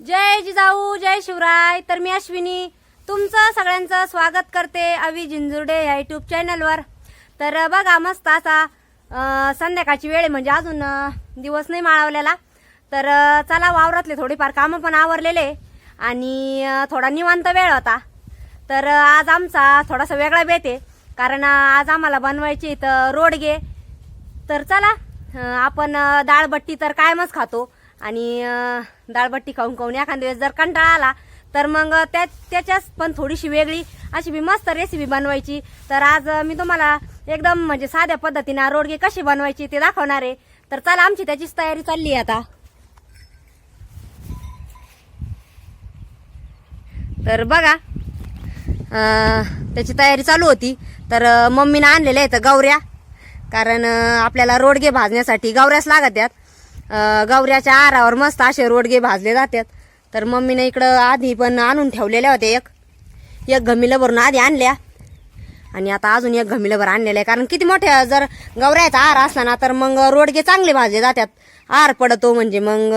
जय जिजाऊ जय शिवराय. तर मी अश्विनी. तुमचं सगळ्यांचं स्वागत करते अवी जिंजुर्डे या युट्यूब चॅनलवर तर बघा मस्त असा संध्याकाळची वेळ आहे म्हणजे अजून दिवस नाही माळवलेला. तर चला वावरातले थोडीफार कामं पण आवरलेले आणि थोडा निवांत वेळ होता. तर आज आमचा थोडासा वेगळा बेत आहे. कारण आज आम्हाला बनवायची इथं रोडगे तर चला आपण डाळबट्टी तर कायमच खातो आणि डाळबट्टी खाऊन खाऊन एखाद्या वेळेस जर कंटाळा आला तर मग त्या त्याच्याच पण थोडीशी वेगळी अशी मी मस्त रेसिपी बनवायची. तर आज मी तुम्हाला एकदम म्हणजे साध्या पद्धतीने रोडगे कशी बनवायची ते दाखवणार आहे. तर चला आमची त्याचीच तयारी चालली आहे आता. तर बघा त्याची तयारी चालू होती. तर मम्मीनं आणलेल्या आहेत गौऱ्या. कारण आपल्याला रोडगे भाजण्यासाठी गौऱ्याच लागत आहेत. गवऱ्याच्या गौऱ्याच्या आरावर मस्त असे रोडगे भाजले जातात. तर मम्मीने इकडं आधी पण आणून ठेवलेल्या होत्या एक. एक घमिलं भरून आधी आणल्या. आणि आता अजून एक घमिलभर आणलेलं आहे कारण किती मोठ्या जर गौऱ्याचा आर असला ना तर मग रोडगे चांगले भाजले जातात. आर पडतो म्हणजे मग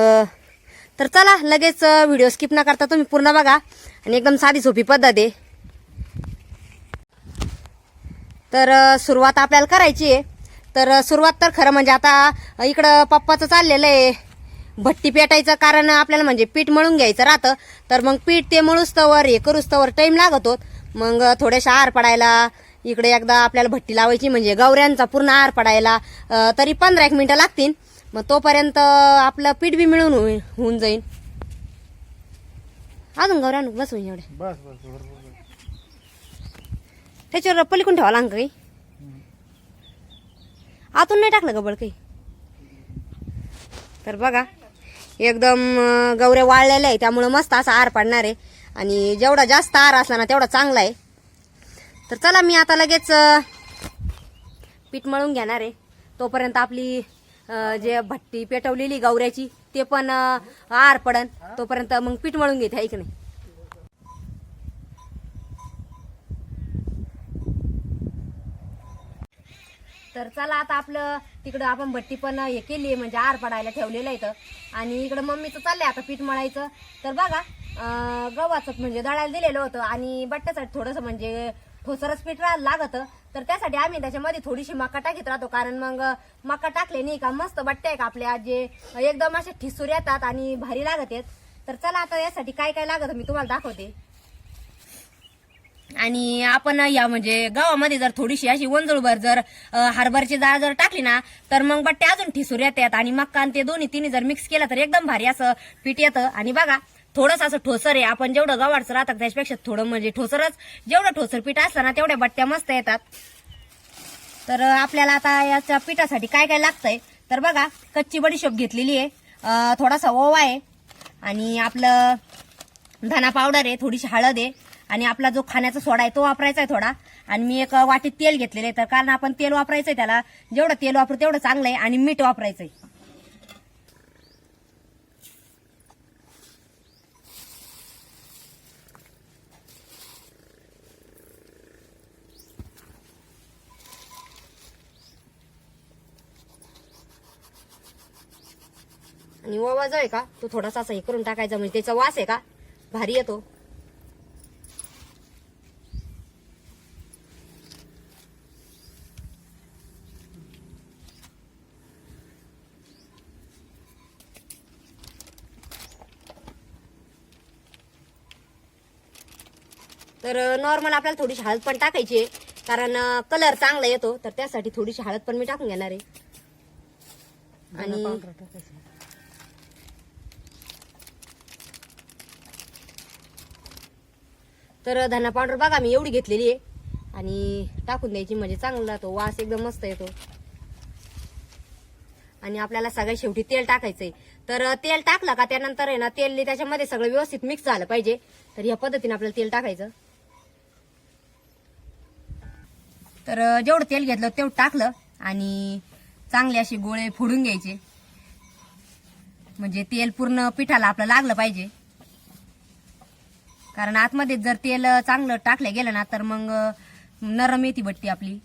तर चला लगेच व्हिडिओ स्किप न करता तुम्ही पूर्ण बघा. आणि एकदम साधी सोपी पद्धत आहे. तर सुरुवात आपल्याला करायची आहे. तर सुरुवात तर खरं म्हणजे आता इकडं पप्पाचं चाललेलं आहे. भट्टी पेटायचं कारण आपल्याला म्हणजे पीठ मळून घ्यायचं राहतं. तर मग पीठ ते मळूस्तवर हे करूस्तवर टाईम लागतो मग थोड्याशा आर पडायला इकडे एकदा आपल्याला भट्टी लावायची म्हणजे गौऱ्यांचा पूर्ण आर पडायला तरी पंधरा एक मिनिटं लागतील. मग तोपर्यंत आपलं पीठ बी मिळून होऊन जाईल अजून एवढे बस बस बरोबर. त्याच्यावर पलिकून ठेवा लागं काही? आतून नाही टाकलं गबळ काही तर बघा एकदम गवऱ्या वाळलेल्या आहे त्यामुळं मस्त असा आर पडणार आहे. आणि जेवढा जास्त आर असला ना तेवढा चांगला आहे. तर चला मी आता लगेच पीठ मळून घेणार आहे. तोपर्यंत आपली जे भट्टी पेटवलेली गौऱ्याची ते पण आर पडन. तोपर्यंत मग पीठ मळून घेते ऐक नाही? तर चला आता आपलं तिकडं आपण भट्टी पण हे केली आहे म्हणजे आर पडायला ठेवलेलं आहे इथं. आणि इकडं मम्मीचं चाललंय आता पीठ मळायचं. तर बघा गव्हाचं म्हणजे दळायला दिलेलं होतं आणि बट्ट्यासाठी थोडंसं म्हणजे ठोसरच पीठ राहायला लागतं. तर त्यासाठी आम्ही त्याच्यामध्ये थोडीशी मका टाकीत राहतो कारण मग मका टाकले नाही का मस्त बट्ट्या आहे का आपल्या जे एकदम असे ठिसूर येतात आणि भारी लागत आहेत. तर चला आता यासाठी काय काय लागतं मी तुम्हाला दाखवते. आणि आपण या म्हणजे गावामध्ये जर थोडीशी अशी वंजळभर जर अ, हरभरची जर टाकली ना तर मग बट्टे अजून ठिसूर येतात आणि मक्का आणि ते दोन्ही तिन्ही जर मिक्स केलं तर एकदम भारी असं पीठ येतं. आणि बघा थोडंसं असं ठोसर आहे. आपण जेवढं गव्हाचं राहतं त्याच्यापेक्षा थोडं म्हणजे ठोसरच जेवढं ठोसर पीठ असतं ना तेवढ्या बट्ट्या मस्त येतात. तर आपल्याला आता याच्या पिठासाठी काय काय लागतंय? तर बघा कच्ची बडीशोप घेतलेली आहे. थोडासा ओवा आहे. आणि आपलं धना पावडर आहे थोडीशी हळद आहे. आणि आपला जो खाण्याचा सोडा आहे तो वापरायचा आहे थोडा. आणि मी एक वाटीत तेल घेतलेलं आहे. तर कारण आपण तेल वापरायचंय त्याला. जेवढं तेल वापरू तेवढं चांगलं आहे आणि मीठ वापरायचंय. आणि ओवा जो आहे का तो थोडासा असा हे करून टाकायचा म्हणजे त्याचा वास आहे का? भारी येतो. तर नॉर्मल आपल्याला थोडीशी हळद पण टाकायची आहे. कारण कलर चांगला येतो. तर त्यासाठी थोडीशी हळद पण मी टाकून घेणार आहे. आणि तर धना पावडर बघा मी एवढी घेतलेली आहे. आणि टाकून द्यायची म्हणजे चांगला तो वास एकदम मस्त येतो. आणि आपल्याला सगळ्यात शेवटी तेल टाकायचंय. तर तेल टाकलं का त्यानंतर आहे ना तेल त्याच्यामध्ये सगळं व्यवस्थित मिक्स झालं पाहिजे. तर या पद्धतीने आपल्याला तेल टाकायचं. तर जेवढं तेल घेतलं तेवढं टाकलं आणि चांगले असे गोळे फोडून घ्यायचे. म्हणजे तेल पूर्ण पिठाला आपलं लागलं पाहिजे. कारण आतमध्ये जर तेल चांगलं टाकलं गेलं ना तर मग नरम येते भट्टी आपली.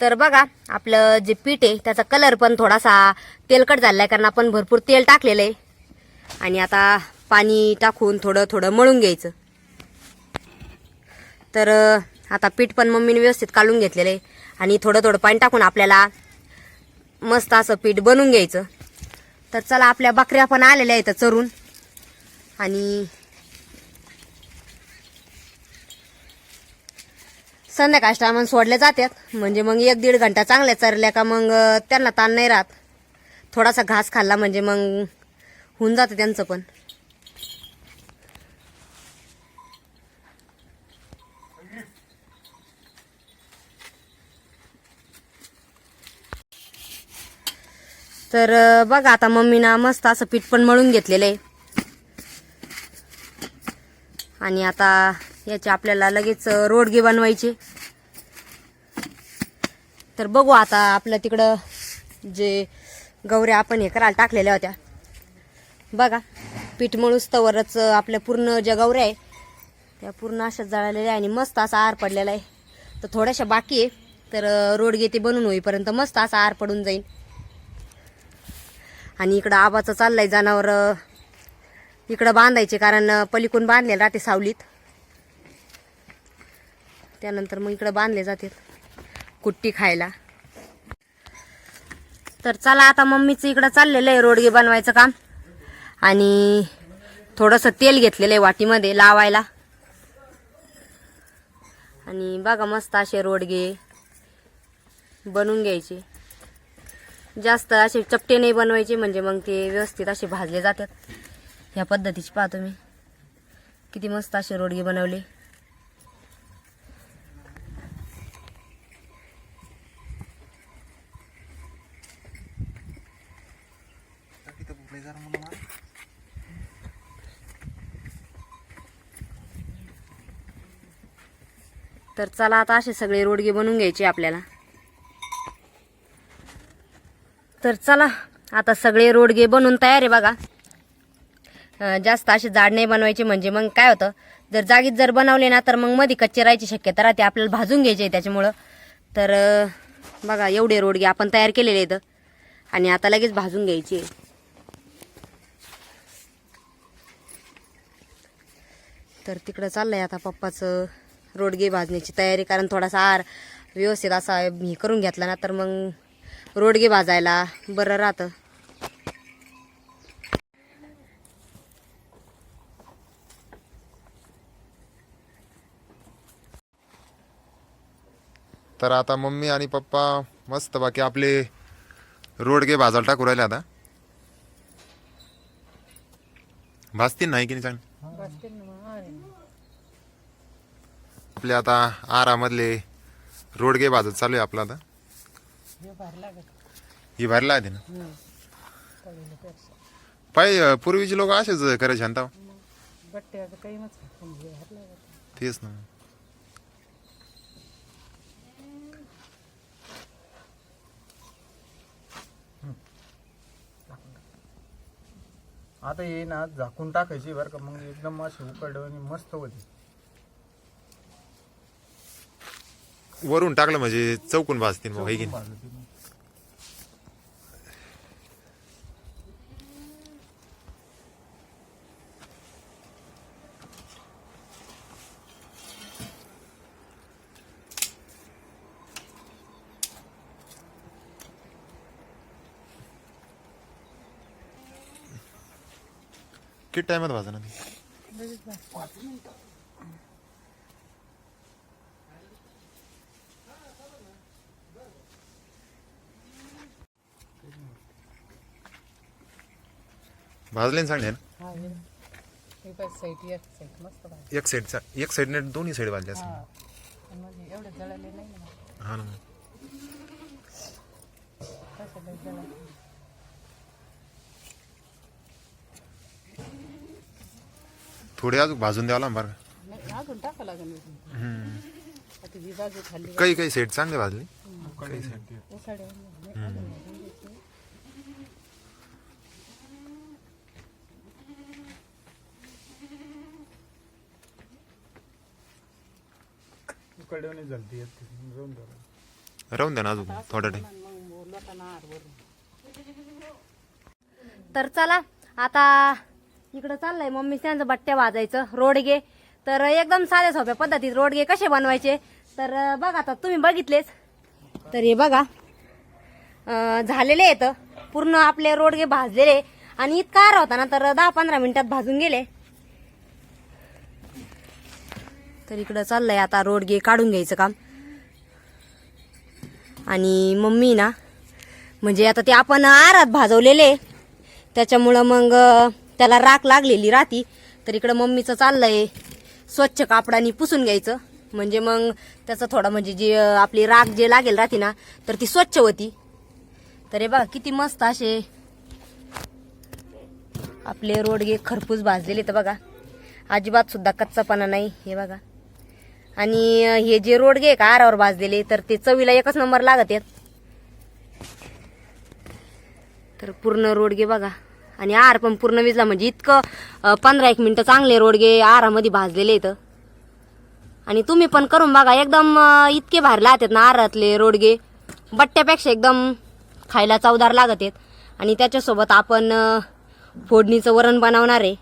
तर बघा आपलं जे पीठ आहे त्याचा कलर पण थोडासा तेलकट झालेला आहे कारण आपण भरपूर तेल टाकलेलं आहे. आणि आता पाणी टाकून थोडं थोडं मळून घ्यायचं. तर आता पीठ पण मम्मीने व्यवस्थित काढून घेतलेलं. आहे आणि थोडं थोडं पाणी टाकून आपल्याला मस्त असं पीठ बनवून घ्यायचं. तर चला आपल्या बकऱ्या पण आलेल्या आहेत चरून. आणि संध्याकाळच्या टायमाला सोडल्या जातात म्हणजे मग एक दीड घंटा चांगल्या चरल्या का मग त्यांना ताण नाही राहत. थोडासा घास खाल्ला म्हणजे मग होऊन जातं त्यांचं पण. तर बघा आता मम्मीनं मस्त असं पीठ पण मळून घेतलेलं आहे आणि आता याचे आपल्याला लगेच रोडगे बनवायचे. तर बघू आता आपलं तिकडं जे गौऱ्या आपण हे करायला टाकलेल्या होत्या. बघा पीठ मळूस्तवरच आपल्या पूर्ण ज्या गौऱ्या आहे त्या पूर्ण अशा जळालेल्या आहे आणि मस्त असा आर पडलेला आहे. तर थोड्याशा बाकी आहे. तर रोडगे ते बनून होईपर्यंत मस्त असा आर पडून जाईल आणि इकडं आबाचं चाललंय जनावर इकडं बांधायचे कारण पलीकून बांधले राहते सावलीत. त्यानंतर मग इकडं बांधले जाते कुट्टी खायला. तर चला आता मम्मीचं इकडं चाललेलं आहे रोडगे बनवायचं काम. आणि थोडंसं तेल घेतलेलं आहे वाटीमध्ये लावायला. आणि बघा मस्त असे रोडगे बनवून घ्यायचे. जास्त असे चपटे नाही बनवायचे म्हणजे मग ते व्यवस्थित असे भाजले जातात. ह्या पद्धतीचे पाहतो तुम्ही. किती मस्त असे रोडगे बनवले. तर चला आता असे सगळे रोडगे बनवून घ्यायचे आपल्याला. तर चला आता सगळे रोडगे बनवून तयार आहे बघा. जास्त असे जाड नाही बनवायचे म्हणजे मग काय होतं जर जागीत जर बनवले ना तर मग मध्ये कच्चे राहायची शक्यता राहते आपल्याला भाजून घ्यायचे आहे त्याच्यामुळं. तर बघा एवढे रोडगे आपण तयार केलेले आहेत. आणि आता लगेच भाजून घ्यायचे तर तिकडं चाललंय आता पप्पाचं रोडगे भाजण्याची तयारी कारण थोडासा आर व्यवस्थित असा हे करून घेतला ना तर मग रोडगे भाजायला बरं राहतं. तर आता मम्मी आणि पप्पा मस्त बाकी आपले रोडगे भाजायला टाकू राहिले आता. भाजतील नाही की नाही सांग आपले आता आरामधले रोडगे भाजत चालू आहे आपला आता. ही भरला आहे ना? पाय पूर्वीचे लोक असेच करायचे शांता तेच ना. आता ये ना झाकून टाकायची बरं का मग एकदम अशी उकड आणि मस्त होती. वरून टाकलं म्हणजे चौकून भाजतील मग है की नाही? किती टायमात भाजणार ती? भाजले ना. सांगले ना हे बघ साईड एक साईड मस्त भाजी एक साईडचा एक साईडने दोन्ही साईड भाजले असं आणि म्हणजे एवढे जळाले नाही ना. हा ना. कसं लय जळाले. थोडे अजून भाजून द्यावं लागेल बरं का. नाही अजून टाका लागेल हम्म. आता ही बाजू खाल्ली. काही काही साईड चांगले भाजले. काही साईड उसाड्या नाही, अजून भाजून झालती एक ती. जाऊन झालं राहून. द्या ना अजून थोडा टाइम तर चला आता इकडं चाललंय मम्मी त्यांचं बट्ट्या वाजायचं रोडगे तर एकदम साध्या सोप्या पद्धतीत रोडगे कसे बनवायचे? तर बघा आता तुम्ही बघितलेच. तर हे बघा अं, झालेले आहेत. पूर्ण आपले रोडगे भाजलेले. आणि इतका आरा होता ना तर दहा पंधरा मिनिटात भाजून गेले. तर इकडं चाललंय आता रोड गे काढून घ्यायचं काम. आणि मम्मी ना म्हणजे आता ते आपण आरात भाजवलेले त्याच्यामुळं मग त्याला राख लागलेली राहती. तर इकडं मम्मीचं चाललंय स्वच्छ कापडाने पुसून घ्यायचं. म्हणजे मग त्याचं थोडं म्हणजे जी आपली राख जे लागेल राहते ना तर ती स्वच्छ होती. तर हे बघा किती मस्त असे आपले रोडगे खरपूस भाजलेले तर बघा. अजिबात सुद्धा कच्चापणा नाही हे बघा. आणि हे जे रोडगे का आरावर भाजलेले तर ते चवीला एकच नंबर लागत आहेत. तर पूर्ण रोडगे बघा. आणि आर पण पूर्ण विजला म्हणजे इतकं पंधरा एक मिनिटं चांगले रोडगे आरामध्ये भाजलेले आहेत. आणि तुम्ही पण करून बघा एकदम इतके भारी लागतात ना आरातले रोडगे. बट्ट्यापेक्षा एकदम खायला चवदार लागत आहेत. आणि त्याच्यासोबत आपण फोडणीचं वरण बनवणार आहे.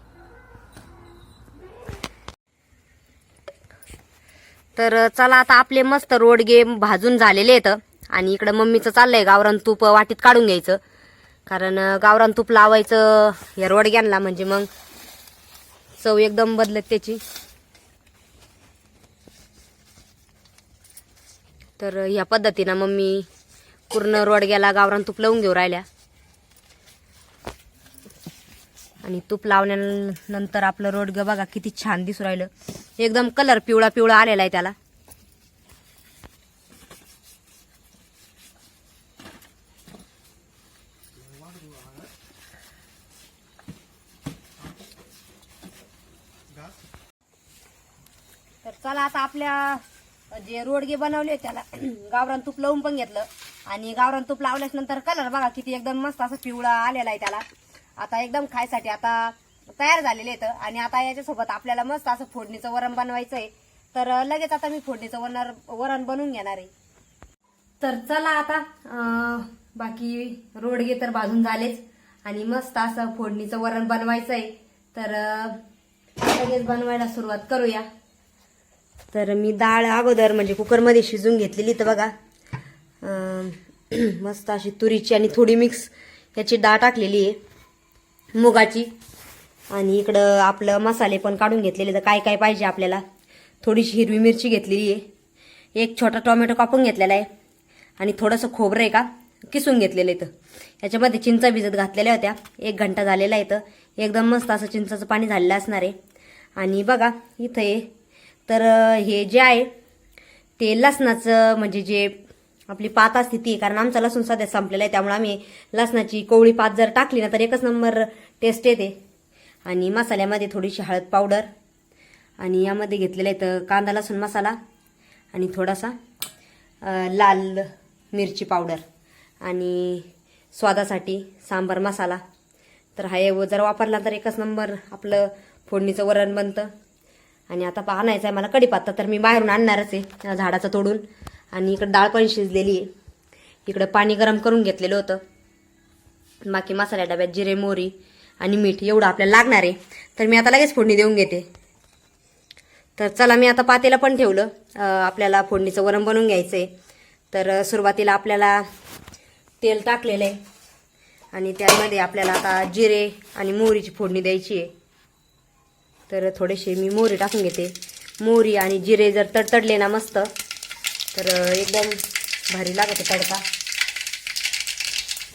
तर चला आता आपले मस्त रोडगे भाजून झालेले आहेत. आणि इकडं मम्मीचं चाललंय गावरान तूप वाटीत काढून घ्यायचं. कारण गावरान तूप लावायचं या रोडग्यांना म्हणजे मग चव एकदम बदलत त्याची. तर ह्या पद्धतीनं मम्मी पूर्ण रोडग्याला गावरान तूप लावून घेऊ राहिल्या. आणि तूप लावल्यानंतर आपलं रोडगं बघा किती छान दिसू राहिलं. एकदम कलर पिवळा पिवळा आलेला आहे त्याला. तर चला आता आपल्या जे रोडगे बनवले त्याला गावरान तूप लावून पण घेतलं. आणि गावरान तूप लावल्याच नंतर कलर बघा किती एकदम मस्त असं पिवळा आलेला आहे त्याला. आता एकदम खायसाठी आता तयार झालेले आहेत. आणि आता याच्यासोबत आपल्याला मस्त असं फोडणीचं वरण बनवायचं आहे तर लगेच आता मी फोडणीचं वरण वरण बनवून घेणार आहे. तर चला आता अं, बाकी रोडगे तर बाजून झालेच. आणि मस्त असं फोडणीचं वरण बनवायचं आहे तर लगेच बनवायला सुरुवात करूया. तर मी डाळ अगोदर म्हणजे कुकरमध्ये शिजून घेतलेली तर बघा. मस्त अशी तुरीची आणि थोडी मिक्स याची डाळ टाकलेली आहे. मुगाची. आणि इकडं आपलं मसाले पण काढून घेतलेले तर काय काय पाहिजे आपल्याला? थोडीशी हिरवी मिरची घेतलेली आहे. एक छोटा टोमॅटो कापून घेतलेला आहे. आणि थोडंसं खोबरं आहे का? किसून घेतलेलं इथं. याच्यामध्ये चिंचा भिजत घातलेल्या होत्या. एक घंटा झालेला आहे इथं. एकदम मस्त असं चिंचाचं पाणी झालेलं असणार आहे. आणि बघा इथं हे. तर हे जे आहे ते लसणाचं म्हणजे जे आपली पात असते ती कारण आमचा लसूण सध्या संपलेला आहे. त्यामुळे आम्ही लसणाची कोवळी पात जर टाकली ना तर एकच नंबर टेस्ट येते. आणि मसाल्यामध्ये थोडीशी हळद पावडर आणि यामध्ये घेतलेलं आहे तर कांदा लसूण मसाला. आणि थोडासा लाल मिरची पावडर आणि स्वादासाठी सांबार मसाला. तर हा हे जर वापरला तर एकच नंबर आपलं फोडणीचं वरण बनतं. आणि आता पहा आणायचं आहे मला कढीपत्ता तर मी बाहेरून आणणारच आहे झाडाचं तोडून. आणि इकडं डाळ पण शिजलेली आहे. इकडं पाणी गरम करून घेतलेलं होतं. बाकी मसाल्या डब्यात जिरे मोहरी आणि मीठ एवढं आपल्याला लागणार आहे. तर मी आता लगेच फोडणी देऊन घेते. तर चला मी आता पातेला पण ठेवलं. आपल्याला फोडणीचं वरण बनवून घ्यायचं आहे तर सुरुवातीला आपल्याला तेल टाकलेलं आहे. आणि त्यामध्ये आपल्याला आता जिरे आणि मोहरीची फोडणी द्यायची आहे. तर थोडेसे मी मोहरी टाकून घेते. मोहरी आणि जिरे जर तडतडले ना मस्त तर एकदम भारी लागते तडका.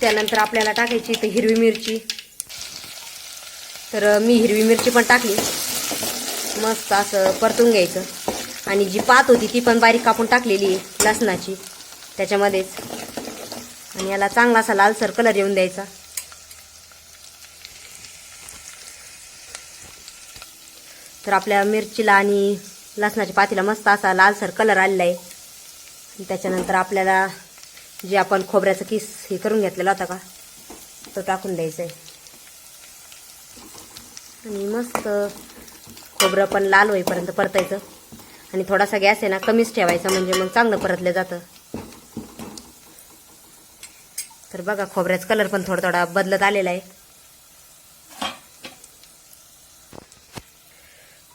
त्यानंतर आपल्याला टाकायची तर हिरवी मिरची. तर मी हिरवी मिरची पण टाकली. मस्त असं परतून घ्यायचं. आणि जी पात होती ती पण बारीक कापून टाकलेली आहे लसणाची. त्याच्यामध्येच. आणि याला चांगला असा लालसर कलर येऊन द्यायचा. तर आपल्या मिरचीला आणि लसणाच्या पातीला मस्त असा लालसर कलर आलेला आहे. त्याच्यानंतर आपल्याला जे आपण खोबऱ्याचा किस हे करून घेतलेला होता का तो टाकून द्यायचा आहे. आणि मस्त खोबरं पण लाल होईपर्यंत परतायचं. आणि थोडासा गॅस आहे ना कमीच ठेवायचा म्हणजे मग चांगलं परतलं जातं. तर बघा खोबऱ्याचा कलर पण थोडा थोडा बदलत आलेला आहे.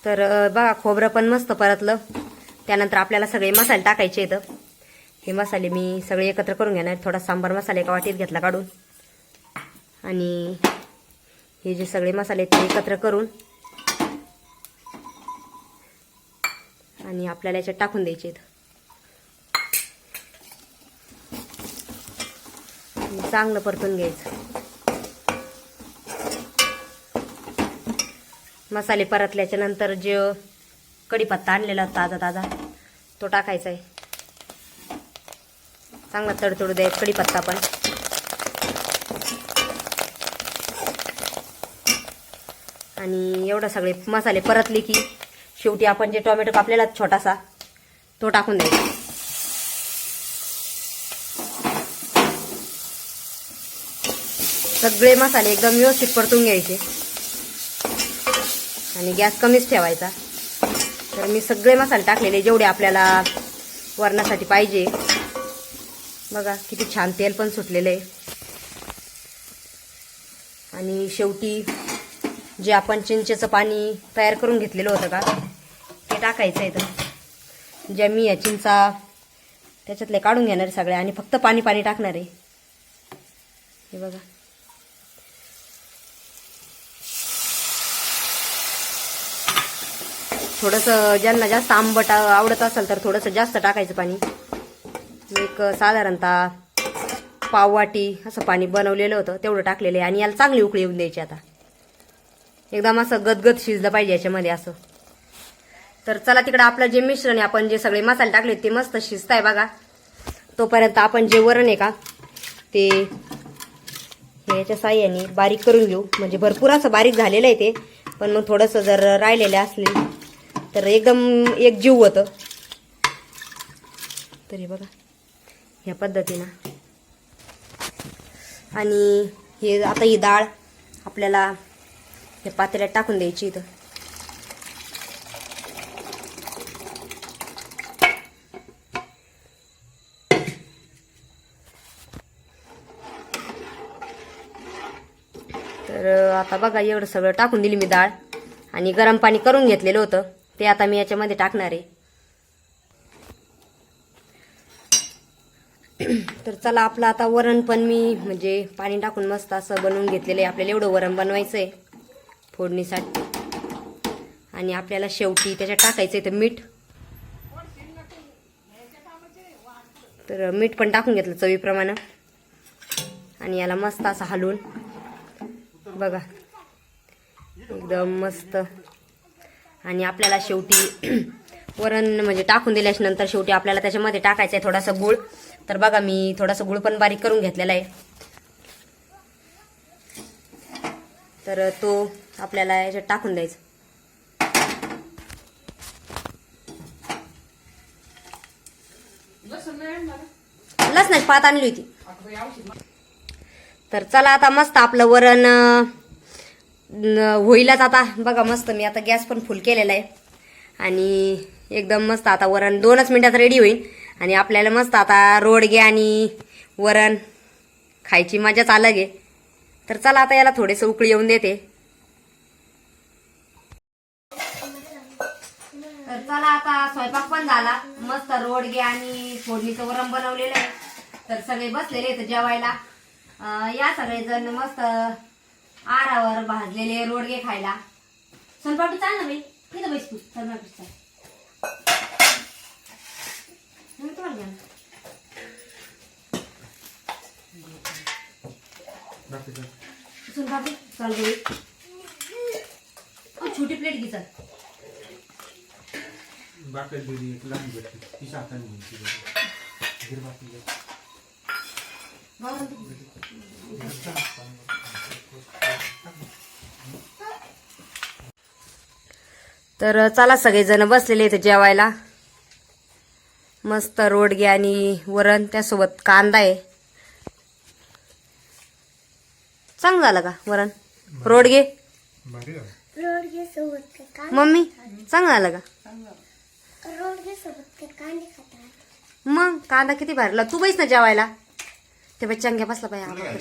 तर बघा खोबरं पण मस्त परतलं. त्यानंतर आपल्याला सगळे मसाले टाकायचे आहेत. हे मसाले मी सगळे एकत्र करून घेणार. थोडा सांबार मसाला एका वाटीत घेतला काढून. आणि हे जे सगळे मसाले आहेत ते एकत्र करून आणि आपल्याला याच्यात टाकून द्यायचे आहेत. चांगलं परतून घ्यायचं. मसाले परतल्याच्या नंतर जे कढीपत्ता आणलेला होता ताजा ताजा तो टाकायचा आहे. चांगला तडतडू द्यायचा कढीपत्ता पण. आणि एवढं सगळे मसाले परतले की शेवटी आपण जे टोमॅटो कापलेला छोटासा तो टाकून द्यायचा. सगळे मसाले एकदम व्यवस्थित परतून घ्यायचे. आणि गॅस कमीच ठेवायचा. तर मी सगळे मसाले टाकलेले जेवढे आपल्याला वरणासाठी पाहिजे. बघा किती छान तेल पण सुटलेलं आहे. आणि शेवटी जे आपण चिंचेचं पाणी तयार करून घेतलेलं होतं का ते टाकायचं आहे तर ज्या मी या चिंचा त्याच्यातले काढून घेणार आहे सगळ्या आणि फक्त पाणी पाणी टाकणार आहे. हे बघा. थोडंसं ज्यांना जास्त आंबट आवडत असेल तर थोडंसं जास्त टाकायचं पाणी. एक साधारणतः पाववाटी असं पाणी बनवलेलं होतं तेवढं टाकलेलं आहे आणि याला चांगली उकळी येऊन द्यायची आता. एकदम असं गदगद शिजलं पाहिजे याच्यामध्ये असं. तर चला तिकडं आपलं जे मिश्रण आहे आपण जे सगळे मसाले टाकले ते मस्त शिजताय बघा. तोपर्यंत आपण जे वरण आहे का ते याच्या साह्याने बारीक करून घेऊ. म्हणजे भरपूर असं बारीक झालेलं आहे ते पण मग थोडंसं जर राहिलेलं असले तर एकदम एक जीव होतं. तरी बघा ह्या पद्धतीनं. आणि हे आता ही डाळ आपल्याला हे पातेल्यात टाकून द्यायची इथं. तर आता बघा एवढं सगळं टाकून दिली मी डाळ. आणि गरम पाणी करून घेतलेलं होतं. ते आता मी याच्यामध्ये टाकणार आहे. तर चला आपलं आता वरण पण मी म्हणजे पाणी टाकून मस्त असं बनवून घेतलेलं आहे. आपल्याला एवढं वरण बनवायचं आहे फोडणीसाठी. आणि आपल्याला शेवटी त्याच्यात टाकायचं आहे तर मीठ. तर मीठ पण टाकून घेतलं चवीप्रमाणे. आणि याला मस्त असं हलवून. बघा. एकदम मस्त. आणि आपल्याला शेवटी वरण म्हणजे टाकून दिल्याच्या नंतर शेवटी आपल्याला त्याच्यामध्ये टाकायचं आहे थोडासा गुळ. तर बघा मी थोडासा गुळ पण बारीक करून घेतलेला आहे. तर तो आपल्याला याच्यात टाकून द्यायचा. लसणाची पात आणली होती. तर चला आता मस्त आपलं वरण होईलच आता. बघा मस्त मी आता गॅस पण फुल केलेला आहे. आणि एकदम मस्त आता वरण दोनच मिनिटात रेडी होईल. आणि आपल्याला मस्त आता रोडगे आणि वरण खायची मजाच अलग आहे. तर चला आता याला थोडेसे उकळी येऊन देते. तर चला आता स्वयंपाक पण झाला. मस्त रोडगे आणि फोडणीचं वरण बनवलेलं आहे. तर सगळे बसलेले आहेत जेवायला. या सगळेजण मस्त आरावर भाजलेले रोडगे खायला. सोनपापडी चाल ना बाई. तिथं बैस तू. सोनपापडी चाल. तुम्हाला चाल. छोटी प्लेट घे चल. बाकी दिली एक लहान भेटली ती हाताने घ्यायची बाकी. तर चला सगळेजण बसलेले इथे जेवायला. मस्त रोडगे आणि वरण त्यासोबत कांदा आहे. चांगलं झालं का वरण? रोडगे. रोडगे सोबत मम्मी चांगलं झालं का? रोडगे सोबत का कांदे खातात. मग कांदा किती भरला? तू बैस ना जेवायला. ते बाई चंग्या बसला पाहिजे आम्हाला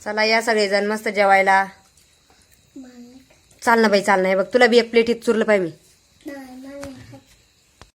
चला या सगळेजण मस्त जेवायला. चाल ना बाई चाल ना. हे बघ तुला बी एक प्लेटीत चुरलं पाहिजे मी.